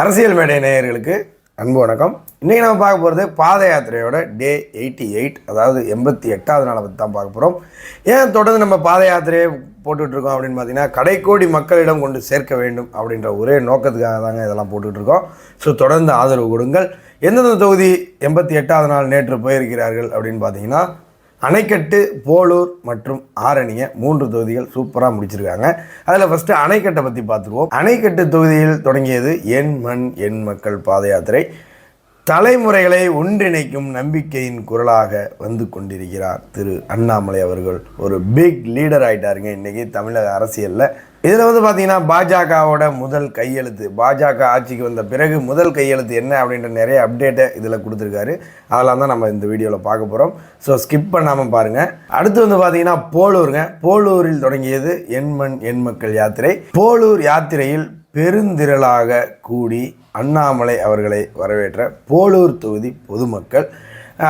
அரசியல் மேடை நேயர்களுக்கு அன்பு வணக்கம். இன்றைக்கி நம்ம பார்க்க போகிறது பாத யாத்திரையோட டே எயிட்டி எயிட் அதாவது எண்பத்தி எட்டாவது நாளை பற்றி தான் பார்க்க போகிறோம் ஏன் தொடர்ந்து நம்ம பாத யாத்திரையை போட்டுட்டு இருக்கோம் அப்படின்னு பார்த்தீங்கன்னா கடைக்கோடி மக்களிடம் கொண்டு சேர்க்க வேண்டும் அப்படின்ற ஒரே நோக்கத்துக்காக தாங்க இதெல்லாம் போட்டுட்டு இருக்கோம். ஸோ தொடர்ந்து ஆதரவு கொடுங்கள். எந்தெந்த தொகுதி எண்பத்தி எட்டாவது நாள் நேற்று போயிருக்கிறார்கள் அப்படின்னு பார்த்தீங்கன்னா அணைக்கட்டு போலூர் மற்றும் ஆரணிய மூன்று தொகுதிகள் சூப்பராக முடிச்சிருக்காங்க. அதில் ஃபஸ்ட்டு அணைக்கட்டை பற்றி பார்த்துருவோம் அணைக்கட்டு தொகுதியில் தொடங்கியது என் மண் என் மக்கள் பாத யாத்திரை தலைமுறைகளை ஒன்றிணைக்கும் நம்பிக்கையின் குரலாக வந்து கொண்டிருக்கிறார் திரு அண்ணாமலை அவர்கள். ஒரு பிக் லீடர் ஆயிட்டாருங்க. இன்றைக்கி தமிழக அரசியலில் இதில் வந்து பார்த்தீங்கன்னா பாஜகவோட முதல் கையெழுத்து பாஜக ஆட்சிக்கு வந்த பிறகு முதல் கையெழுத்து என்ன அப்படின்ற நிறைய அப்டேட்டை இதில் கொடுத்துருக்காரு. அதெல்லாம் தான் நம்ம இந்த வீடியோவில் பார்க்க போகிறோம் ஸோ ஸ்கிப் பண்ணாமல் பாருங்கள் அடுத்து வந்து பார்த்தீங்கன்னா போலூருங்க. போலூரில் தொடங்கியது எண்மண் எண்மக்கள் யாத்திரை. போலூர் யாத்திரையில் பெருந்திரளாக கூடி அண்ணாமலை அவர்களை வரவேற்ற போலூர் தொகுதி பொதுமக்கள்.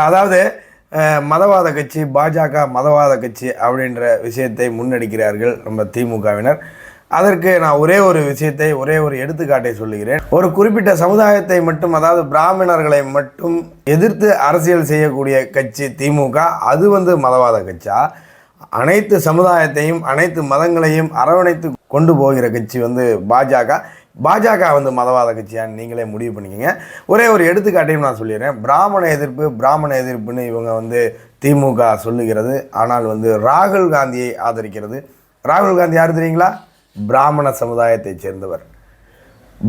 அதாவது மதவாத கட்சி பாஜக மதவாத கட்சி அப்படின்ற விஷயத்தை முன்னெடுக்கிறார்கள் நம்ம திமுகவினர். அதற்கு நான் ஒரே ஒரு விஷயத்தை ஒரே ஒரு எடுத்துக்காட்டை சொல்லுகிறேன். ஒரு குறிப்பிட்ட சமுதாயத்தை மட்டும் அதாவது பிராமணர்களை மட்டும் எதிர்த்து அரசியல் செய்யக்கூடிய கட்சி திமுக அது வந்து மதவாத கட்சா அனைத்து சமுதாயத்தையும் அனைத்து மதங்களையும் அரவணைத்து கொண்டு போகிற கட்சி வந்து பாஜக. பாஜக வந்து மதவாத கட்சியான்னு நீங்களே முடிவு பண்ணிக்கோங்க. ஒரே ஒரு எடுத்துக்காட்டையும் நான் சொல்லிடுறேன். பிராமண எதிர்ப்பு பிராமண எதிர்ப்புன்னு இவங்க வந்து திமுக சொல்லுகிறது. ஆனால் வந்து ராகுல் காந்தியை ஆதரிக்கிறது. ராகுல் காந்தி யார் தெரியுங்களா? பிராமண சமுதாயத்தைச் சேர்ந்தவர்.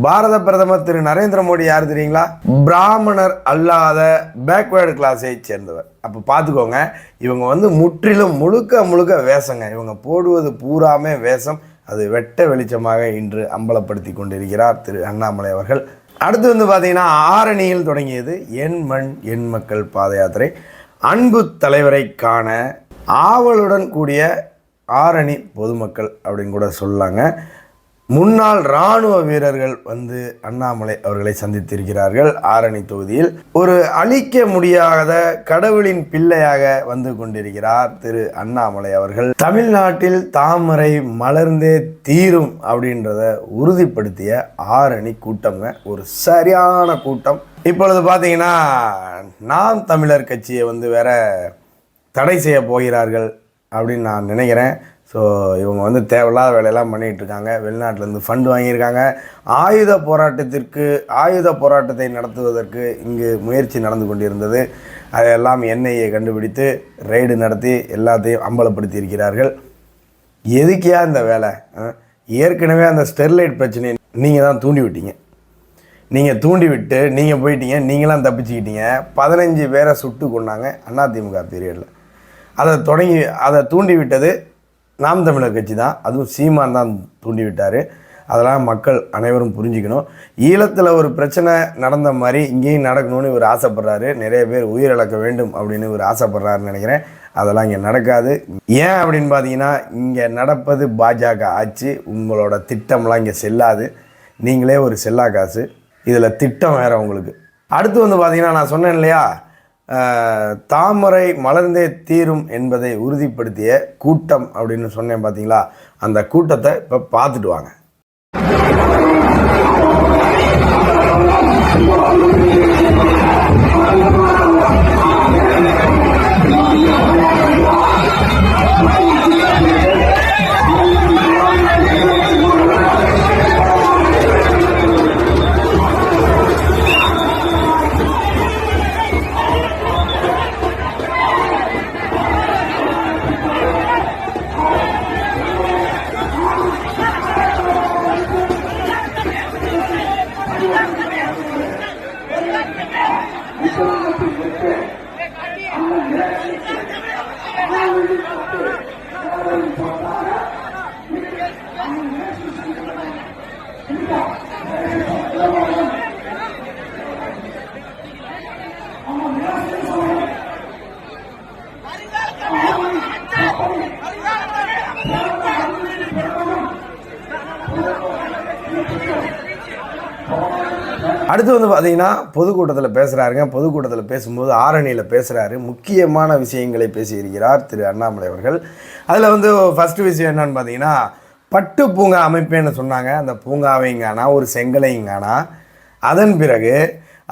பாரத பிரதமர் திரு நரேந்திர மோடி யார் தெரியுங்களா? பிராமணர் அல்லாத பேக்வேர்டு கிளாஸை சேர்ந்தவர். அப்போ பார்த்துக்கோங்க இவங்க வந்து முற்றிலும் முழுக்க முழுக்க வேஷங்க. இவங்க போடுவது பூராமே வேஷம். அது வெட்ட வெளிச்சமாக இன்று அம்பலப்படுத்தி கொண்டிருக்கிறார் திரு அண்ணாமலை அவர்கள். அடுத்து வந்து பார்த்தீங்கன்னா ஆரணியில் தொடங்கியது என் மண் என் மக்கள் பாத யாத்திரை அன்பு தலைவரை காண ஆவலுடன் கூடிய ஆரணி பொதுமக்கள் அப்படின்னு கூட சொல்லாங்க. முன்னாள் இராணுவ வீரர்கள் வந்து அண்ணாமலை அவர்களை சந்தித்திருக்கிறார்கள் ஆரணி தொகுதியில். ஒரு அழிக்க முடியாத கடவுளின் பிள்ளையாக வந்து கொண்டிருக்கிறார் திரு அண்ணாமலை அவர்கள். தமிழ்நாட்டில் தாமரை மலர்ந்தே தீரும் அப்படின்றத உறுதிப்படுத்திய ஆரணி கூட்டம்ங்க. ஒரு சரியான கூட்டம். இப்பொழுது பார்த்தீங்கன்னா நாம் தமிழர் கட்சியை வந்து வேற தடை செய்ய போகிறார்கள் அப்படின்னு நான் நினைக்கிறேன். ஸோ இவங்க வந்து தேவையில்லாத வேலையெல்லாம் பண்ணிகிட்ருக்காங்க. வெளிநாட்டிலேருந்து ஃபண்டு வாங்கியிருக்காங்க. ஆயுத போராட்டத்திற்கு ஆயுத போராட்டத்தை நடத்துவதற்கு இங்கு முயற்சி நடந்து கொண்டிருந்தது. அதையெல்லாம் என்ஐஏ கண்டுபிடித்து ரெய்டு நடத்தி எல்லாத்தையும் அம்பலப்படுத்தி இருக்கிறார்கள் எதுக்கியா இந்த வேலை? ஏற்கனவே அந்த ஸ்டெர்லைட் பிரச்சனையை நீங்கள் தான் தூண்டி விட்டீங்க நீங்கள் தூண்டி விட்டு நீங்கள் போயிட்டீங்க நீங்களாம் தப்பிச்சுக்கிட்டீங்க. பதினஞ்சு பேரை சுட்டு கொண்டாங்க அதிமுக பீரியடில் அதை தொடங்கி அதை தூண்டி விட்டது நாம் தமிழர் கட்சி தான். அதுவும் சீமான் தான் தூண்டிவிட்டார். அதெல்லாம் மக்கள் அனைவரும் புரிஞ்சுக்கணும். ஈழத்தில் ஒரு பிரச்சனை நடந்த மாதிரி இங்கேயும் நடக்கணும்னு இவர் ஆசைப்படுறாரு. நிறைய பேர் உயிரிழக்க வேண்டும் அப்படின்னு இவர் ஆசைப்படுறாருன்னு நினைக்கிறேன். அதெல்லாம் இங்கே நடக்காது. ஏன் அப்படின்னு பார்த்தீங்கன்னா இங்கே நடப்பது பாஜக ஆட்சி. உங்களோட திட்டம்லாம் இங்கே செல்லாது. நீங்களே ஒரு செல்லா காசு. இதில் திட்டம் வேறு உங்களுக்கு. அடுத்து வந்து பார்த்தீங்கன்னா நான் சொன்னேன் இல்லையா? தாமரை மலர்ந்தே தீரும் என்பதை உறுதிப்படுத்திய கூட்டம் அப்படின்னு சொன்னேன் பார்த்தீங்களா அந்த கூட்டத்தை இப்போ பார்த்துட்டு வாங்க. আমাদেরকে আমাদেরকে আমাদেরকে আমাদেরকে আমাদেরকে আমাদেরকে அடுத்து வந்து பார்த்தீங்கன்னா பொதுக்கூட்டத்தில் பேசுகிறாருங்க பொதுக்கூட்டத்தில் பேசும்போது ஆரணியில் பேசுகிறாரு முக்கியமான விஷயங்களை பேசியிருக்கிறார் திரு அண்ணாமலை அவர்கள். அதில் வந்து ஃபஸ்ட்டு விஷயம் என்னன்னு பார்த்தீங்கன்னா பட்டு பூங்கா அமைப்பேன்னு சொன்னாங்க. அந்த பூங்காவையும் காணா ஒரு செங்கலையும் காணா அதன் பிறகு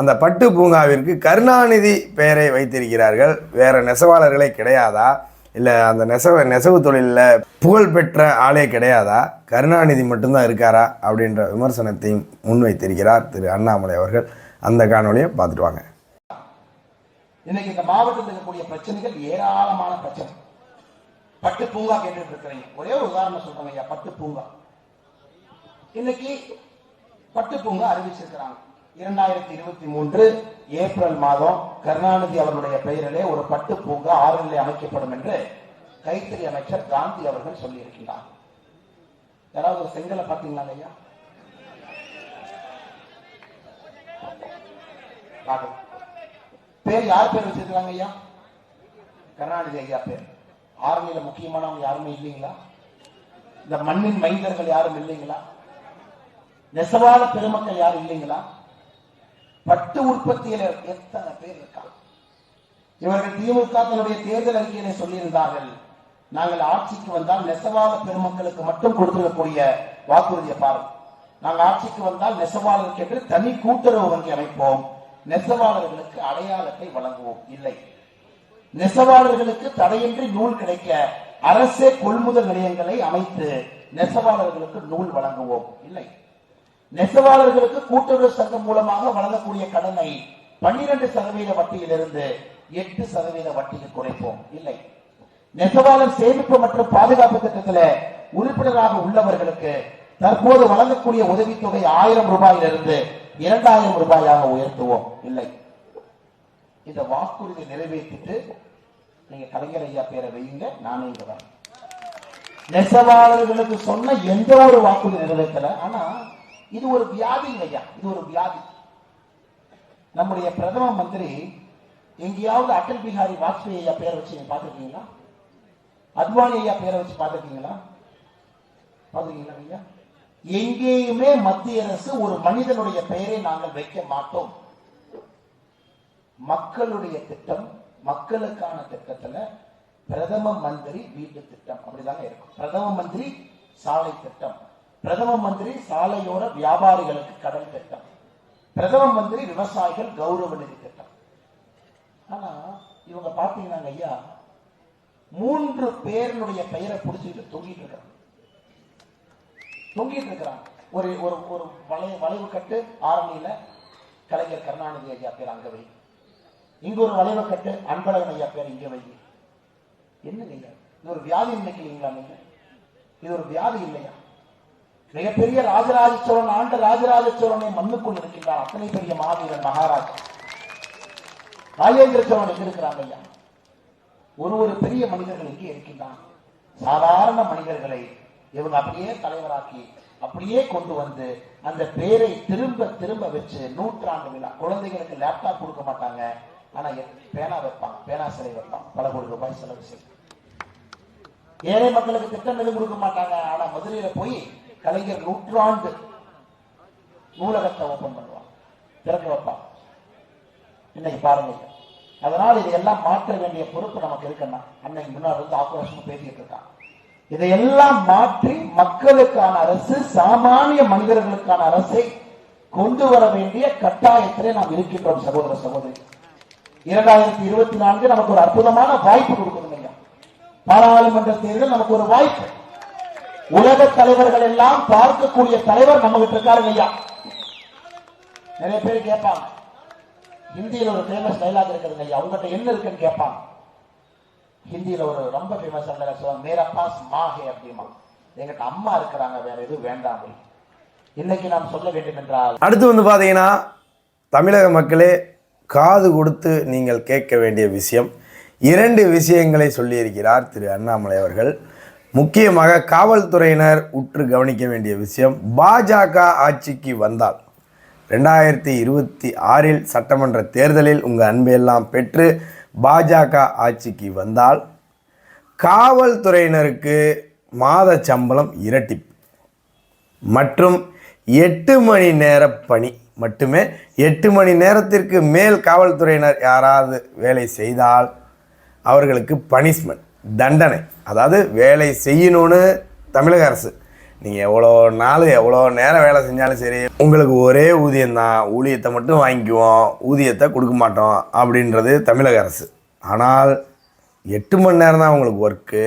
அந்த பட்டு பூங்காவிற்கு கருணாநிதி பெயரை வைத்திருக்கிறார்கள். வேறு நெசவாளர்களே கிடையாதா? இல்லை அந்த நெசவு நெசவு தொழிலில் புகழ்பெற்ற ஆளே கிடையாதா? கருணாநிதி மட்டும்தான் இருக்காரா? அப்படின்ற விமர்சனத்தையும் முன்வைத்திருக்கிறார் திரு அண்ணாமலை அவர்கள். அந்த காணொலியை பார்த்துட்டு வாங்க. இன்னைக்கு இந்த மாவட்டத்தில் இருக்கக்கூடிய பிரச்சனைகள் ஏராளமான பிரச்சனை. பட்டு பூங்கா கேட்டுட்டு இருக்கிறீங்க ஒரே ஒரு உதாரணம் சொல்றேங்க ஐயா பட்டு பூங்கா. இன்னைக்கு பட்டு பூங்கா அறிவிச்சிருக்கிறாங்க. இரண்டாயிரத்தி இருபத்தி மூன்று ஏப்ரல் மாதம் கருணாநிதி அவர்களுடைய பெயரிலே ஒரு பட்டு பூங்கா ஆறுநிலை அமைக்கப்படும் என்று கைத்தறி அமைச்சர் காந்தி அவர்கள் சொல்லியிருக்கிறார் யாராவது ஒரு செங்கலை பார்த்தீங்களா ஐயா பேர் யார் பேர் வச்சிருக்காங்க ஐயா? கருணாநிதி ஐயா பேர். ஆர்மியில முக்கியமானவங்க யாருமே இல்லைங்களா? இந்த மண்ணின் மைந்தர்கள் யாரும் இல்லைங்களா? நெசவான பெருமக்கள் யாரும் இல்லைங்களா? பட்டு உற்பத்தியில எத்தனை பேர் இருக்காங்க? இவர்கள் திமுக தன்னுடைய தேர்தல் அறிக்கையில சொல்லியிருந்தார்கள் நாங்கள் ஆட்சிக்கு வந்தால் நெசவாள பெருமக்களுக்கு மட்டும் கொடுத்திருக்கக்கூடிய வாக்குறுதியை பாருங்க நாங்கள் ஆட்சிக்கு வந்தால் நெசவாளருக்கு என்று தனி கூட்டுறவு வங்கி அமைப்போம். நெசவாளர்களுக்கு அடையாளத்தை வழங்குவோம். இல்லை. நெசவாளர்களுக்கு தடையின்றி நூல் கிடைக்க அரசே கொள்முதல் நிலையங்களை அமைத்து நெசவாளர்களுக்கு நூல் வழங்குவோம். இல்லை. நெசவாளர்களுக்கு கூட்டுறவு சங்கம் மூலமாக வழங்கக்கூடிய கடனை பன்னிரண்டு சதவீத வட்டியிலிருந்து எட்டு சதவீத வட்டிக்கு குறைப்போம். இல்லை. நெசவாளர் சேமிப்பு மற்றும் பாதுகாப்பு திட்டத்தில் உறுப்பினராக உள்ளவர்களுக்கு தற்போது வழங்கக்கூடிய உதவித்தொகை ஆயிரம் ரூபாயிலிருந்து இரண்டாயிரம் ரூபாயாக உயர்த்துவோம். இல்லை. இந்த வாக்குறுதி நிறைவேற்றிட்டு நீங்க கலைஞர் ஐயா பேரை வையுங்க. நானே இங்கதான் நெசவாளர்களுக்கு சொன்ன எந்த ஒரு வாக்குறுதி நிறைவேற்றல. ஆனா இது ஒரு வியாதி ஐயா இது ஒரு வியாதி. நம்முடைய பிரதம மந்திரி எங்கேயாவது அடல் பிஹாரி வாஜ்பேயி ஐயா பேரை வச்சு நீங்க பாத்துருக்கீங்களா அத்வானி ஐயா பேரை வச்சு பாத்துருக்கீங்களா பாத்துருக்கீங்களா ஐயா? எங்கேயுமே மத்திய அரசு ஒரு மனிதனுடைய பெயரை நாங்கள் வைக்க மாட்டோம். மக்களுடைய திட்டம் மக்களுக்கான திட்டத்துல பிரதம மந்திரி வீட்டு திட்டம் அப்படிதாங்க இருக்கும். பிரதம மந்திரி சாலை திட்டம். பிரதம மந்திரி சாலையோர வியாபாரிகளுக்கு கடன் திட்டம் பிரதம மந்திரி விவசாயிகள் கௌரவ நிதி திட்டம் ஆனா இவங்க பாத்தீங்கன்னா ஐயா மூன்று பேருடைய பெயரை பிடிச்சிட்டு தொங்கிட்டு இருக்கிறாங்க தொங்கிட்டு இருக்கிறாங்க. ஒரு ஒரு ஒரு வளைவு வளைவு கட்டு ஆரணியில கலைஞர் கருணாநிதி ஐயா பேர் அங்க வை. இங்க ஒரு வளைவு கட்டு அன்பழகன் ஐயா பேர் இங்க வை. என்ன நீங்க இது ஒரு வியாதி நினைக்கிறீங்களா நீங்க? இது ஒரு வியாதி இல்லையா? மிகப்பெரிய ராஜராஜ சோழன் ஆண்ட ராஜராஜ சோழனை மண்ணுக்குள் இருக்கின்றார் அத்தனை பெரிய மாவீரன் மகாராஜா. ராஜேந்திர சோழன் எங்க இருக்கிறாங்க ஐயா? ஒரு ஒரு பெரிய மனிதர்கள் இங்கே இருக்கின்றான். சாதாரண மனிதர்களை இவங்க அப்படியே தலைவராக்கி அப்படியே கொண்டு வந்து அந்த பேரை திரும்ப திரும்ப வச்சு நூற்றாண்டு விழா. குழந்தைகளுக்கு லேப்டாப் கொடுக்க மாட்டாங்க. ஆனா பேனா வைப்பாங்க பேனா சிலை வைப்பாங்க பல கோடி ரூபாய் செலவு செய்யும் ஏழை மக்களுக்கு திட்டம் எதுவும் கொடுக்க மாட்டாங்க. ஆனா மதுரையில போய் கலைஞர் நூற்றாண்டு நூலகத்தை ஓபன் பண்ணுவாங்க திறந்து வைப்பாங்க இன்னைக்கு பாருங்க. அதனால் இதையெல்லாம் மாற்ற வேண்டிய பொறுப்பு நமக்கு இருக்குன்னா அன்னைக்கு முன்னாடி இருந்து ஆக்ரோஷம் பேசிட்டு இருக்கான். இதையெல்லாம் மாற்றி மக்களுக்கான அரசு சாமானிய மனிதர்களுக்கான அரசை கொண்டு வர வேண்டிய கட்டாயத்திலே நாம் இருக்கின்றோம் சகோதர சகோதரி. இரண்டாயிரத்தி இருபத்தி நான்கு நமக்கு ஒரு அற்புதமான வாய்ப்பு கொடுக்கணும் பாராளுமன்ற தேர்தல் நமக்கு ஒரு வாய்ப்பு. உலக தலைவர்கள் எல்லாம் பார்க்கக்கூடிய தலைவர் நம்ம கிட்ட இருக்காருங்க ஐயா. நிறைய பேர் கேட்பாங்க. ஹிந்தியில் ஒரு ஃபேமஸ் டைலாக் இருக்கிறது ஐயா. உங்ககிட்ட என்ன இருக்குன்னு கேட்பாங்க. ஹிந்தியில் ஒரு ரொம்ப ஃபேமஸ் டைலாக் சொல்லுவாங்க மேரா பாஸ் மா அப்படிமா எங்கிட்ட அம்மா இருக்கிறாங்க வேற எதுவும் வேண்டாம் இன்னைக்கு நாம் சொல்ல வேண்டும் என்றால் அடுத்து வந்து பார்த்தீங்கன்னா தமிழக மக்களே காது கொடுத்து நீங்கள் கேட்க வேண்டிய விஷயம். இரண்டு விஷயங்களை சொல்லியிருக்கிறார் திரு அண்ணாமலை அவர்கள். முக்கியமாக காவல்துறையினர் உற்று கவனிக்க வேண்டிய விஷயம் பாஜக ஆட்சிக்கு வந்தால் ரெண்டாயிரத்தி இருபத்தி ஆறில் சட்டமன்ற தேர்தலில் உங்கள் அன்பையெல்லாம் பெற்று பாஜக ஆட்சிக்கு வந்தால் காவல்துறையினருக்கு மாத சம்பளம் இரட்டிப்பு. மற்றும் எட்டு மணி நேர பணி மட்டுமே எட்டு மணி நேரத்திற்கு மேல் காவல்துறையினர் யாராவது வேலை செய்தால் அவர்களுக்கு பனிஷ்மெண்ட். தண்டனை. அதாவது வேலை செய்யணும்னு தமிழக அரசு. நீங்கள் எவ்வளோ நாள் எவ்வளோ நேரம் வேலை செஞ்சாலும் சரி உங்களுக்கு ஒரே ஊதியம்தான். ஊதியத்தை மட்டும் வாங்கிக்குவோம். ஊதியத்தை கொடுக்க மாட்டோம் அப்படின்றது தமிழக அரசு. ஆனால் எட்டு மணி நேரம் தான் உங்களுக்கு ஒர்க்கு.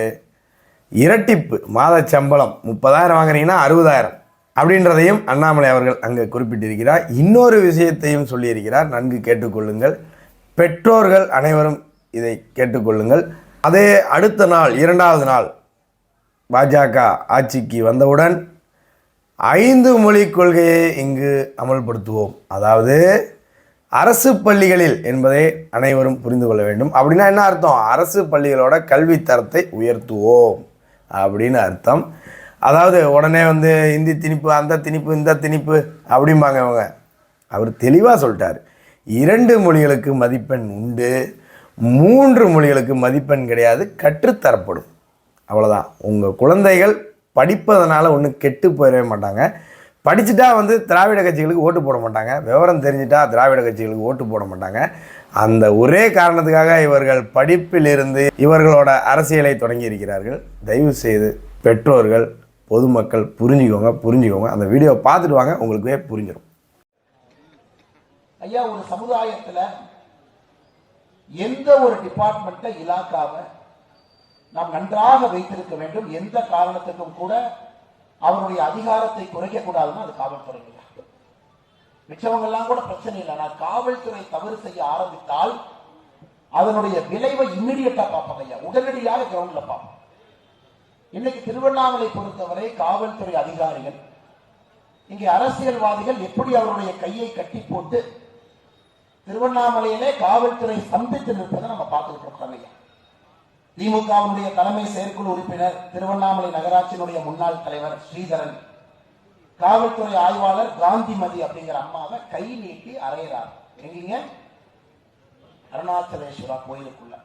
இரட்டிப்பு மாத சம்பளம் முப்பதாயிரம் வாங்குறீங்கன்னா அறுபதாயிரம். அப்படின்றதையும் அண்ணாமலை அவர்கள் அங்கே குறிப்பிட்டிருக்கிறார். இன்னொரு விஷயத்தையும் சொல்லியிருக்கிறார். நன்கு கேட்டுக்கொள்ளுங்கள். பெற்றோர்கள் அனைவரும் இதை கேட்டுக்கொள்ளுங்கள். அதே அடுத்த நாள் இரண்டாவது நாள் பாஜக ஆட்சிக்கு வந்தவுடன் ஐந்து மொழி கொள்கையை இங்கு அமல்படுத்துவோம். அதாவது அரசு பள்ளிகளில் என்பதை அனைவரும் புரிந்து கொள்ள வேண்டும். அப்படின்னா என்ன அர்த்தம்? அரசு பள்ளிகளோட கல்வி தரத்தை உயர்த்துவோம் அப்படின்னு அர்த்தம். அதாவது உடனே வந்து இந்தி திணிப்பு அந்த திணிப்பு இந்த திணிப்பு அப்படிம்பாங்க அவங்க அவர் தெளிவாக சொல்லிட்டார். இரண்டு மொழிகளுக்கு மதிப்பெண் உண்டு. மூன்று மொழிகளுக்கு மதிப்பெண் கிடையாது கற்றுத்தரப்படும். அவ்வளோதான் உங்கள் குழந்தைகள் படிப்பதனால் ஒன்றும் கெட்டு போயிடவே மாட்டாங்க. படிச்சுட்டா வந்து திராவிட கட்சிகளுக்கு ஓட்டு போட மாட்டாங்க. விவரம் தெரிஞ்சுட்டா திராவிட கட்சிகளுக்கு ஓட்டு போட மாட்டாங்க. அந்த ஒரே காரணத்துக்காக இவர்கள் படிப்பிலிருந்து இவர்களோட அரசியலை தொடங்கி இருக்கிறார்கள். தயவு செய்து பெற்றோர்கள் பொதுமக்கள் புரிஞ்சுக்கோங்க புரிஞ்சுக்கோங்க. அந்த வீடியோவை பார்த்துட்டு வாங்க உங்களுக்கே புரிஞ்சிடும் ஐயா ஒரு சமுதாயத்தில் எந்த ஒரு டிபார்ட்மெண்ட்டை இலாக்காவை நாம் நன்றாக வைத்திருக்க வேண்டும். எந்த காரணத்துக்கும் கூட அவருடைய அதிகாரத்தை குறைக்க கூடாதுன்னா அது காவல்துறை மிச்சவங்கெல்லாம் கூட பிரச்சனை இல்லை. நான் காவல்துறை தவறு செய்ய ஆரம்பித்தால் அதனுடைய விளைவை இம்மிடியட்டா பார்ப்பாங்க ஐயா. உடனடியாக கிரவுண்ட்ல பார்ப்போம் இன்னைக்கு திருவண்ணாமலை பொறுத்தவரை காவல்துறை அதிகாரிகள் இங்கே அரசியல்வாதிகள் எப்படி அவருடைய கையை கட்டி போட்டு திருவண்ணாமலையிலே காவல்துறை சந்தித்து நிற்பதை நம்ம பார்த்துக்கிட்டு இருக்கோம் ஐயா திமுகவினுடைய தலைமை செயற்குழு உறுப்பினர் திருவண்ணாமலை நகராட்சியினுடைய முன்னாள் தலைவர் ஸ்ரீதரன். காவல்துறை ஆய்வாளர் காந்திமதி அப்படிங்கிற அம்மாவை கை நீட்டி அறையிறார். எங்கீங்க? அருணாச்சலேஸ்வரா கோயிலுக்குள்ள.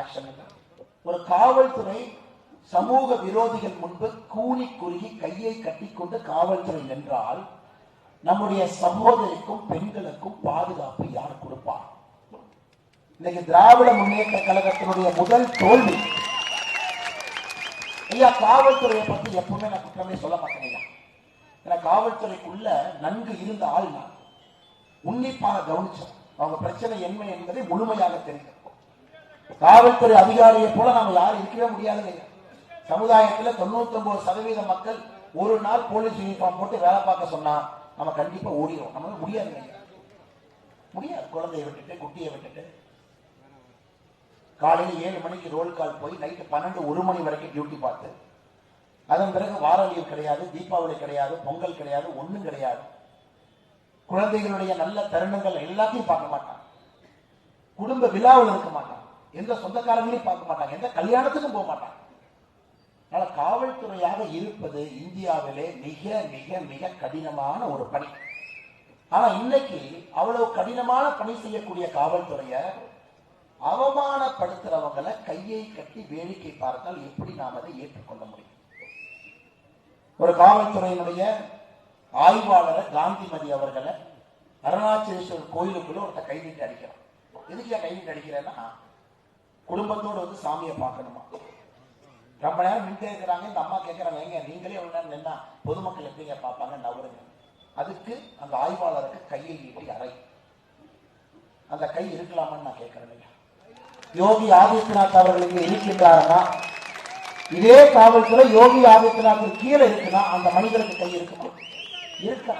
ஆக்ஷன் ஒரு காவல்துறை சமூக விரோதிகள் முன்பு கூலி குறுகி கையை கட்டிக்கொண்டு காவல்துறை நின்றால் நம்முடைய சகோதரிக்கும் பெண்களுக்கும் பாதுகாப்பு யார் கொடுப்பார்? இன்னைக்கு திராவிட முன்னேற்ற கழகத்தினுடைய முதல் தோல்வி. ஐயா காவல்துறையை பத்தி எப்பவுமே நான் குற்றமே சொல்ல மாட்டேன் ஐயா. ஏன்னா காவல்துறைக்குள்ள நன்கு இருந்த ஆள் நான். உன்னிப்பாக கவனிச்சோம். அவங்க பிரச்சனை என்ன என்பதை முழுமையாக தெரிஞ்சிருக்கும் காவல்துறை அதிகாரியை போல நாம யாரும் இருக்கவே முடியாதுங்க ஐயா. சமுதாயத்துல தொண்ணூத்தி ஒன்பது சதவீத மக்கள் ஒரு நாள் போலீஸ் யூனிஃபார்ம் போட்டு வேலை பார்க்க சொன்னா நம்ம கண்டிப்பா ஓடிடும் நம்ம முடியாது முடியாது. குழந்தையை விட்டுட்டு குட்டியை விட்டுட்டு. காலையில் ஏழு மணிக்கு ரோல் கால் போய் நைட்டு பன்னெண்டு ஒரு மணி வரைக்கும் டியூட்டி பார்த்து. அதன் பிறகு வார லீவ் கிடையாது தீபாவளி கிடையாது பொங்கல் கிடையாது ஒன்றும் கிடையாது. குழந்தைகளுடைய நல்ல தருணங்கள் எல்லாத்தையும் பார்க்க மாட்டான். குடும்ப விழாவில் இருக்க மாட்டான். எந்த சொந்தக்காரங்களையும் பார்க்க மாட்டாங்க எந்த கல்யாணத்துக்கும் போக மாட்டான். அதனால காவல்துறையாக இருப்பது இந்தியாவிலே மிக மிக மிக கடினமான ஒரு பணி. ஆனா இன்னைக்கு அவ்வளவு கடினமான பணி செய்யக்கூடிய காவல்துறைய அவமானப்படுத்துறவங்களை கையை கட்டி வேடிக்கை பார்த்தால் எப்படி நாம் அதை ஏற்றுக்கொள்ள முடியும்? ஒரு காவல்துறையினுடைய ஆய்வாளரை காந்திமதி அவர்களை அருணாச்சலேஸ்வரர் கோயிலுக்குள்ள ஒருத்த கைவிட்டு அடிக்கிறான். எதுக்கு கைவிட்டு அடிக்கிறேன்னா குடும்பத்தோடு வந்து சாமியை பார்க்கணுமா? ரொம்ப நேரம் நின்று இருக்கிறாங்க. இந்த அம்மா கேட்கறாங்க எங்க நீங்களே எவ்வளவு நேரம் நின்னா பொதுமக்கள் எப்படிங்க பார்ப்பாங்க? நவருங்க. அதுக்கு அந்த ஆய்வாளருக்கு கையை நீட்டி அறை. அந்த கை இருக்கலாமான்னு நான் கேட்கிறேன் யோகி ஆதித்யநாத் அவர்கள் இங்கே இருக்கின்றாருன்னா இதே காவல்துறை யோகி ஆதித்யநாத் கீழே இருக்குன்னா அந்த மனிதனுக்கு கை இருக்குமா? இருக்கா.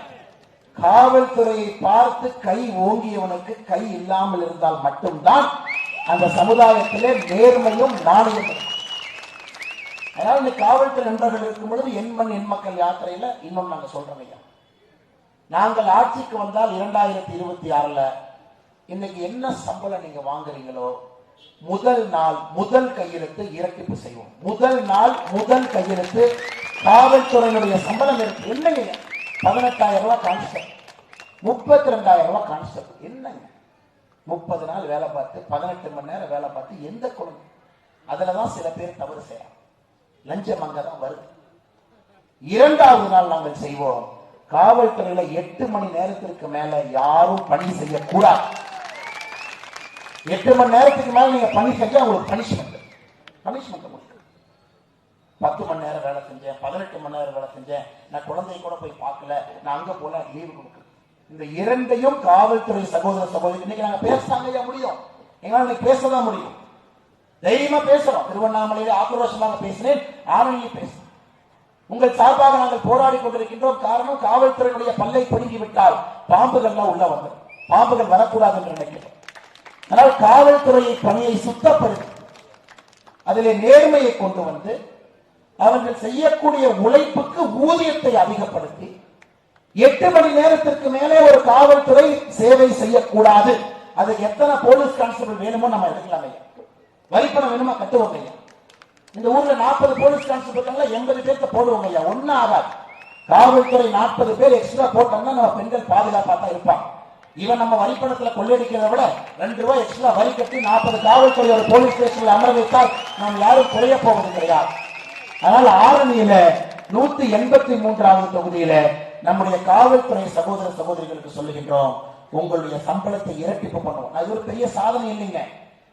காவல்துறையை பார்த்து கை ஓங்கியவனுக்கு கை இல்லாமல் இருந்தால் மட்டும்தான் அந்த சமுதாயத்திலே நேர்மையும் நாணயம் இருக்கும். அதனால இந்த காவல்துறை நண்பர்கள் இருக்கும் பொழுது எண்மண் மண் மக்கள் யாத்திரையில இன்னும் நாங்க சொல்றோம் ஐயா. நாங்கள் ஆட்சிக்கு வந்தால் இரண்டாயிரத்தி இருபத்தி ஆறுல இன்னைக்கு என்ன சம்பளம் நீங்க வாங்குறீங்களோ முதல் நாள் முதல் கையெழுத்து இரட்டிப்பு செய்வோம். முதல் நாள் முதல் கையெழுத்து காவல்துறையினுடைய சம்பளம் இருக்கு. என்னங்க பதினெட்டாயிரம் ரூபாய் கான்ஸ்டபிள் முப்பத்தி ரெண்டாயிரம் ரூபாய் கான்ஸ்டபிள் என்னங்க? முப்பது நாள் வேலை பார்த்து பதினெட்டு மணி நேரம் வேலை பார்த்து எந்த குழந்தை? அதுலதான் சில பேர் தவறு செய்யறாங்க. லஞ்சம் அங்கதான் வருது இரண்டாவது நாள் நாங்கள் செய்வோம். காவல்துறையில எட்டு மணி நேரத்திற்கு மேல யாரும் பணி செய்யக்கூடாது. எட்டு மணி நேரத்துக்கு மேல நீங்க பணி செஞ்சா உங்களுக்கு பனிஷ்மெண்ட் பனிஷ்மெண்ட் உங்களுக்கு. பத்து மணி நேரம் வேலை செஞ்சேன் பதினெட்டு மணி நேரம் வேலை செஞ்சேன். நான் குழந்தைய கூட போய் பார்க்கல. நான் அங்க போல லீவு கொடுக்குறேன் இந்த இரண்டையும் காவல்துறை சகோதர சகோதரி இன்னைக்கு நாங்க பேசத்தாங்க முடியும். எங்களால் இன்னைக்கு பேசதான் முடியும். தைரியமா பேசுறோம் திருவண்ணாமலையில ஆக்ரோஷமாக பேசினேன். ஆணையில் பேசினேன். உங்கள் சார்பாக நாங்கள் போராடி கொண்டிருக்கின்றோம். காரணம் காவல்துறையினுடைய பல்லை பிடுங்கி விட்டால் பாம்புகள்லாம் உள்ள வந்துடும். பாம்புகள் வரக்கூடாது என்று நினைக்கிறோம். ஆனால் காவல்துறையை பணியை சுத்தப்படுத்தி அதிலே நேர்மையை கொண்டு வந்து அவர்கள் செய்யக்கூடிய உழைப்புக்கு ஊதியத்தை அதிகப்படுத்தி எட்டு மணி நேரத்திற்கு மேலே ஒரு காவல்துறை சேவை செய்யக்கூடாது. அதுக்கு எத்தனை போலீஸ் கான்ஸ்டபிள் வேணுமோ நம்ம எடுக்கலாமே. வரிப்பணம் வேணுமா கட்டுவோங்க ஐயா. இந்த ஊர்ல நாற்பது போலீஸ் கான்ஸ்டபிள் எண்பது பேர்த்த போடுவோங்க ஐயா. ஒன்னும் ஆகாது. காவல்துறை நாற்பது பேர் எக்ஸ்ட்ரா போட்டோம்னா நம்ம பெண்கள் பாதுகாப்பா தான் இருப்பாங்க. இவன் நம்ம வரிப்பணத்துல கொள்ளையடிக்கிறத விட ரெண்டு ரூபாய் எக்ஸ்ட்ரா வரி கட்டி நாற்பது காவல்துறை ஒரு போலீஸ் ஸ்டேஷன்ல அமர வைத்தால் நாம் யாரும் குறைய போவது கிடையாது அதனால ஆரணியில நூத்தி எண்பத்தி மூன்றாவது தொகுதியில நம்முடைய காவல்துறை சகோதர சகோதரிகளுக்கு சொல்லுகின்றோம் உங்களுடைய சம்பளத்தை இரட்டிப்பு பண்ணுவோம். அது ஒரு பெரிய சாதனை இல்லைங்க.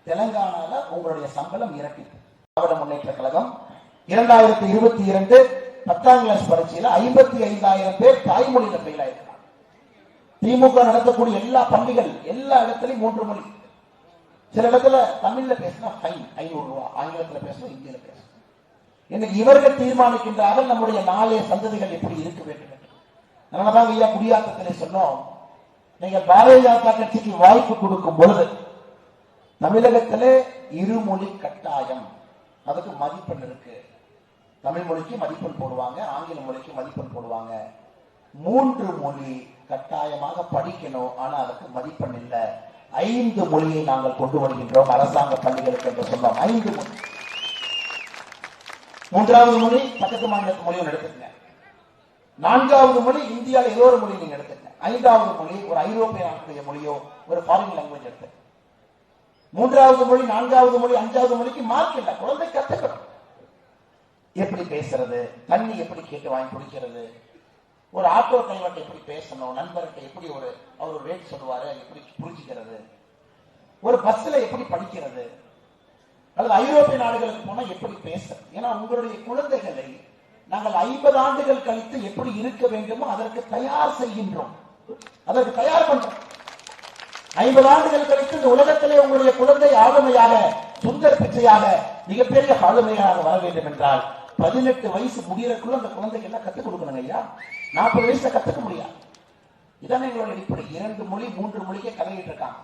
தெலங்கானால உங்களுடைய சம்பளம் இரட்டிப்பு திராவிட முன்னேற்ற கழகம் இரண்டாயிரத்தி இருபத்தி இரண்டு பத்தாம் கிளாஸ் பரீட்சையில ஐம்பத்தி ஐந்தாயிரம் பேர் தாய்மொழியில ஃபெயில் ஆயிருக்கிறாங்க திமுக நடத்தக்கூடிய எல்லா பள்ளிகள் எல்லா இடத்துலயும் மூன்று மொழி. சில இடத்துல தமிழ்ல பேசினா ஃபைன் ஐநூறு ரூபா. ஆங்கிலத்துல பேசணும் இந்தியில பேசணும் இன்னைக்கு இவர்கள் தீர்மானிக்கின்றார்கள் நம்முடைய நாளைய சந்ததிகள் எப்படி இருக்க வேண்டும் என்று. அதனாலதான் ஐயா குடியாத்தத்திலே சொன்னோம் நீங்கள் பாரதிய ஜனதா கட்சிக்கு வாய்ப்பு கொடுக்கும் பொழுது தமிழகத்திலே இருமொழி கட்டாயம். அதுக்கு மதிப்பெண் இருக்கு. தமிழ் மொழிக்கு மதிப்பெண் போடுவாங்க ஆங்கில மொழிக்கு மதிப்பெண் போடுவாங்க. மூன்று மொழி கட்டாயமாக படிக்கணும் ஆனா அதுக்கு மதிப்பெண் இல்ல. ஐந்து மொழியை நாங்கள் கொண்டு வருகின்றோம் அரசாங்க பள்ளிகளுக்கு என்று சொல்லுவோம் ஐந்து மொழி. மூன்றாவது மொழி பக்கத்து மாநிலத்து மொழியும் எடுத்துக்கங்க. நான்காவது மொழி இந்தியாவில் ஏதோ ஒரு மொழி நீங்க எடுத்துக்கங்க. ஐந்தாவது மொழி ஒரு ஐரோப்பிய நாட்டுடைய மொழியோ ஒரு ஃபாரின் லாங்குவேஜ் எடுத்துக்கங்க. மூன்றாவது மொழி நான்காவது மொழி அஞ்சாவது மொழிக்கு மார்க் இல்லை. குழந்தை கத்துக்கணும் எப்படி பேசுறது? தண்ணி எப்படி கேட்டு வாங்கி குடிக்கிறது? ஒரு ஆட்டோ டிரைவர்கிட்ட எப்படி பேசணும்? நண்பர்கிட்ட எப்படி ஒரு அவர் ஒரு ரேட் சொல்லுவாரு எப்படி புரிஞ்சுக்கிறது? ஒரு பஸ்ல எப்படி படிக்கிறது? அல்லது ஐரோப்பிய நாடுகளுக்கு போனா எப்படி பேசுறது? ஏன்னா உங்களுடைய குழந்தைகளை நாங்கள் ஐம்பது ஆண்டுகள் கழித்து எப்படி இருக்க வேண்டுமோ அதற்கு தயார் செய்கின்றோம். அதற்கு தயார் பண்றோம். ஐம்பது ஆண்டுகள் கழித்து இந்த உலகத்திலே உங்களுடைய குழந்தை ஆளுமையாக சுந்தர் பிச்சையாக மிகப்பெரிய ஆளுமையாக வர வேண்டும் என்றால் பதினெட்டு வயசு முடிகிறக்குள்ள அந்த குழந்தைக்கு எல்லாம் கத்துக் கொடுக்கணுங்க ஐயா? நாற்பது வயசுல கத்துக்க முடியாது. இதானே எங்களுடைய அடிப்படை. இரண்டு மொழி மூன்று மொழிக்கே கலகிட்டு இருக்காங்க.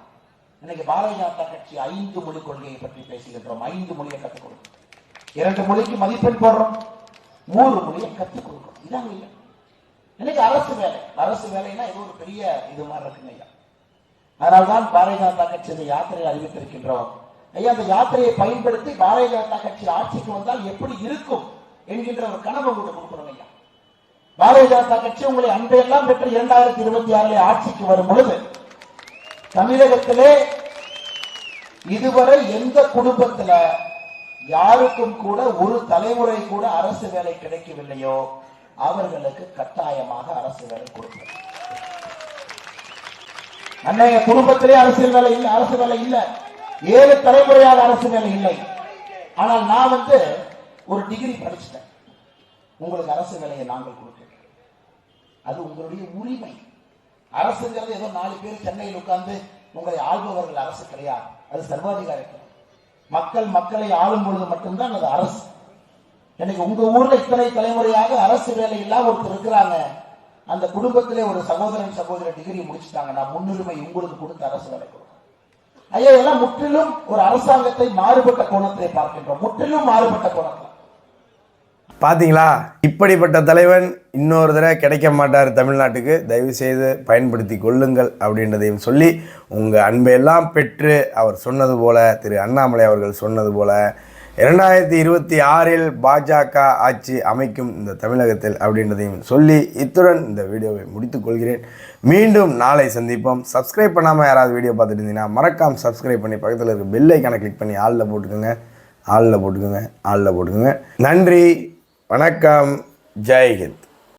இன்னைக்கு பாரதிய ஜனதா கட்சி ஐந்து மொழி கொள்கையை பற்றி பேசுகின்றோம். ஐந்து மொழியை கத்துக் கொடுக்கும். இரண்டு மொழிக்கு மதிப்பெண் போடுறோம். மூன்று மொழியை கத்துக் கொடுக்கும். இதாங்க இல்லை இன்னைக்கு அரசு வேலை. அரசு வேலைன்னா இது ஒரு பெரிய இது மாதிரி இருக்குங்க ஐயா. அதனால்தான் பாரதிய ஜனதா கட்சி இந்த யாத்திரையை அறிவித்திருக்கின்றோம். ஐயா அந்த யாத்திரையை பயன்படுத்தி பாரதிய ஜனதா கட்சி ஆட்சிக்கு வந்தால் எப்படி இருக்கும் என்கின்ற ஒரு கனவு உங்களுக்கு கொடுக்கணும் ஐயா. பாரதிய ஜனதா கட்சி உங்களை அன்பையெல்லாம் பெற்று இரண்டாயிரத்தி இருபத்தி ஆறுல ஆட்சிக்கு வரும் பொழுது தமிழகத்திலே இதுவரை எந்த குடும்பத்துல யாருக்கும் கூட ஒரு தலைமுறை கூட அரசு வேலை கிடைக்கவில்லையோ அவர்களுக்கு கட்டாயமாக அரசு வேலை கொடுக்கும் அன்னைய குடும்பத்திலே அரசியல் வேலை இல்லை அரசு வேலை இல்லை. ஏழு தலைமுறையாக அரசு வேலை இல்லை. ஆனால் நான் வந்து ஒரு டிகிரி படிச்சுட்டேன். உங்களுக்கு அரசு வேலையை நாங்கள் கொடுக்கிறோம் அது உங்களுடைய உரிமை. அரசுங்கிறது ஏதோ நாலு பேர் சென்னையில் உட்கார்ந்து உங்களை ஆள்பவர்கள் அரசு கிடையாது. அது சர்வாதிகாரத்தில் மக்கள் மக்களை ஆளும் பொழுது மட்டும்தான் அது அரசு. இன்னைக்கு உங்க ஊர்ல இத்தனை தலைமுறையாக அரசு வேலை இல்லாம ஒருத்தர் இருக்கிறாங்க. அந்த குடும்பத்திலே ஒரு சகோதரன் சகோதர டிகிரி முடிச்சுட்டாங்கன்னா முன்னுரிமை உங்களுக்கு கொடுத்து அரசு வேலை கொடுக்கும் ஐயா இதெல்லாம் முற்றிலும் ஒரு அரசாங்கத்தை மாறுபட்ட கோணத்திலே பார்க்கின்றோம். முற்றிலும் மாறுபட்ட கோணத்தில். பார்த்தீங்களா இப்படிப்பட்ட தலைவன் இன்னொரு தடவை கிடைக்க மாட்டார் தமிழ்நாட்டுக்கு. தயவு செய்து பயன்படுத்தி கொள்ளுங்கள் அப்படின்றதையும் சொல்லி உங்கள் அன்பையெல்லாம் பெற்று அவர் சொன்னது போல திரு அண்ணாமலை அவர்கள் சொன்னது போல இரண்டாயிரத்தி இருபத்தி ஆறில் பாஜக ஆட்சி அமைக்கும் இந்த தமிழகத்தில் அப்படின்றதையும் சொல்லி இத்துடன் இந்த வீடியோவை முடித்துக் கொள்கிறேன். மீண்டும் நாளை சந்திப்போம். சப்ஸ்கிரைப் பண்ணாமல் யாராவது வீடியோ பார்த்துட்டு இருந்தீங்கன்னா மறக்காம சப்ஸ்கிரைப் பண்ணி பக்கத்தில் இருக்க பெல் ஐக்கானை கிளிக் பண்ணி ஆளில் போட்டுக்கோங்க. ஆளில் போட்டுக்கோங்க. ஆளில் போட்டுக்கோங்க. நன்றி. வணக்கம். ஜெய்ஹிந்த்